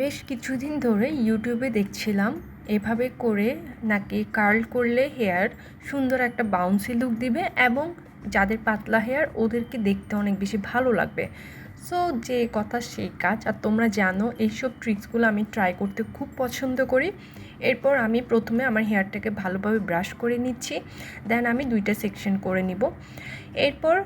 বেশ কিছুদিন ধরে ইউটিউবে দেখছিলাম, এভাবে করে নাকি কার্ল করলে হেয়ার সুন্দর একটা বাউন্সি লুক দিবে এবং যাদের পাতলা হেয়ার ওদেরকে দেখতে অনেক বেশি ভালো লাগবে। সো যে কথা সেই কাজ। আর তোমরা জানো, এইসব ট্রিক্সগুলো আমি ট্রাই করতে খুব পছন্দ করি। এরপর আমি প্রথমে আমার হেয়ারটাকে ভালোভাবে ব্রাশ করে নিচ্ছি দেন আমি দুইটা সেকশন করে নিব। এরপর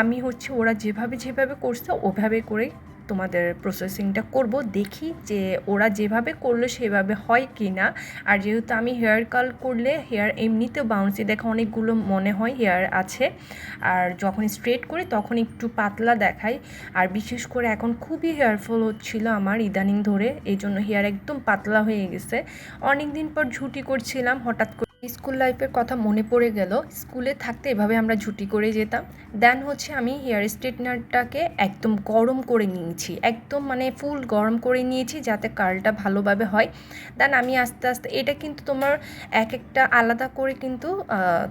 আমি হচ্ছে ওরা যেভাবে যেভাবে করছে, ওভাবে করে তোমাদের প্রসেসিংটা করব, দেখি যে ওরা যেভাবে করল সেভাবে হয় কি না আর যেহেতু আমি হেয়ার কাল করলে হেয়ার এমনিতে বাউন্সি দেখা অনেকগুলো মনে হয় হেয়ার আছে। আর যখন স্ট্রেট করি তখন একটু পাতলা দেখায়। আর বিশেষ করে এখন খুবই হেয়ারফল হচ্ছিল আমার ইদানিং ধরে এই জন্য হেয়ার একদম পাতলা হয়ে গেছে। অনেক দিন পর ঝুটি করছিলাম, হঠাৎ করে স্কুল লাইফের কথা মনে পড়ে গেল। স্কুলে থাকতে এভাবে আমরা ঝুটি করে যেতাম। দেন হচ্ছে আমি হেয়ার স্ট্রেটনারটাকে একদম গরম করে নিয়েছি। একদম মানে ফুল গরম করে নিয়েছি যাতে কার্লটা ভালোভাবে হয়। দেন আমি আস্তে আস্তে, এটা কিন্তু তোমার এক একটা আলাদা করে কিন্তু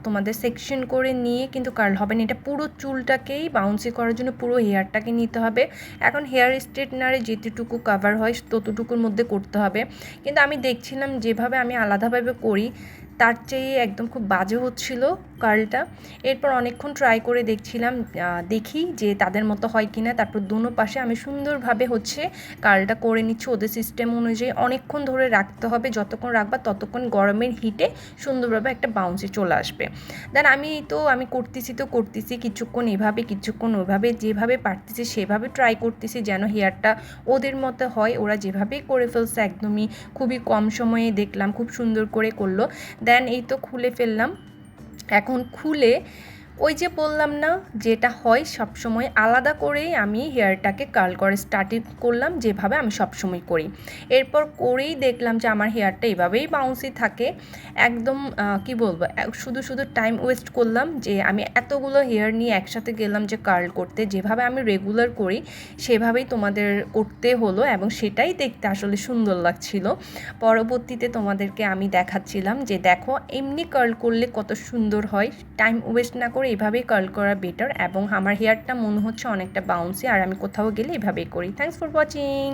তোমাদের সেকশন করে নিয়ে কিন্তু কার্ল হবে না। এটা পুরো চুলটাকেই বাউন্সি করার জন্য পুরো হেয়ারটাকে নিতে হবে। এখন হেয়ার স্ট্রেটনারে যেতটুকু কাভার হয়, ততটুকুর মধ্যে করতে হবে। কিন্তু আমি দেখছিলাম যেভাবে আমি আলাদাভাবে করি তার চেয়ে একদম খুব বাজে হচ্ছিল কার্লটা এরপর অনেকক্ষণ ট্রাই করে দেখছিলাম দেখি যে তাদের মতো হয় কি না তারপর দুনো পাশে আমি সুন্দরভাবে হচ্ছে কার্লটা করে নিচ্ছি ওদের সিস্টেম অনুযায়ী। অনেকক্ষণ ধরে রাখতে হবে, যতক্ষণ রাখবা ততক্ষণ গরমের হিটে সুন্দরভাবে একটা বাউন্সে চলে আসবে। দেন আমি তো, আমি করতেছি তো করতেছি, কিছুক্ষণ এভাবে, কিছুক্ষণ ওইভাবে যেভাবে পারতেছি সেভাবে ট্রাই করতেছি যেন হেয়ারটা ওদের মতো হয়। ওরা যেভাবেই করে ফেলছে, একদমই খুবই কম সময়ে দেখলাম, খুব সুন্দর করে করল। দেন এই তো খুলে ফেললাম। এখন খুলে ওই যে বললাম না, যেটা হয় সবসময় আলাদা করেই আমি হেয়ারটাকে কার্ল করে স্টার্টিং করলাম, যেভাবে আমি সবসময় করি। এরপর করেই দেখলাম যে আমার হেয়ারটা এভাবেই বাউন্সি থাকে। একদম কি বলব শুধু শুধু টাইম ওয়েস্ট করলাম যে আমি এতগুলো হেয়ার নিয়ে একসাথে গেলাম যে কার্ল করতে, যেভাবে আমি রেগুলার করি, সেভাবেই তোমাদের করতে হলো এবং সেটাই দেখতে আসলে সুন্দর লাগছিল। পরবর্তীতে তোমাদেরকে আমি দেখাচ্ছিলাম যে দেখো, এমনি কার্ল করলে কত সুন্দর হয় টাইম ওয়েস্ট না করে করে এভাবেই কার্ল করা বেটার এবং আমার হেয়ারটা মনে হচ্ছে অনেকটা বাউন্সি আর আমি কোথাও গেলে এভাবেই করি। Thanks for watching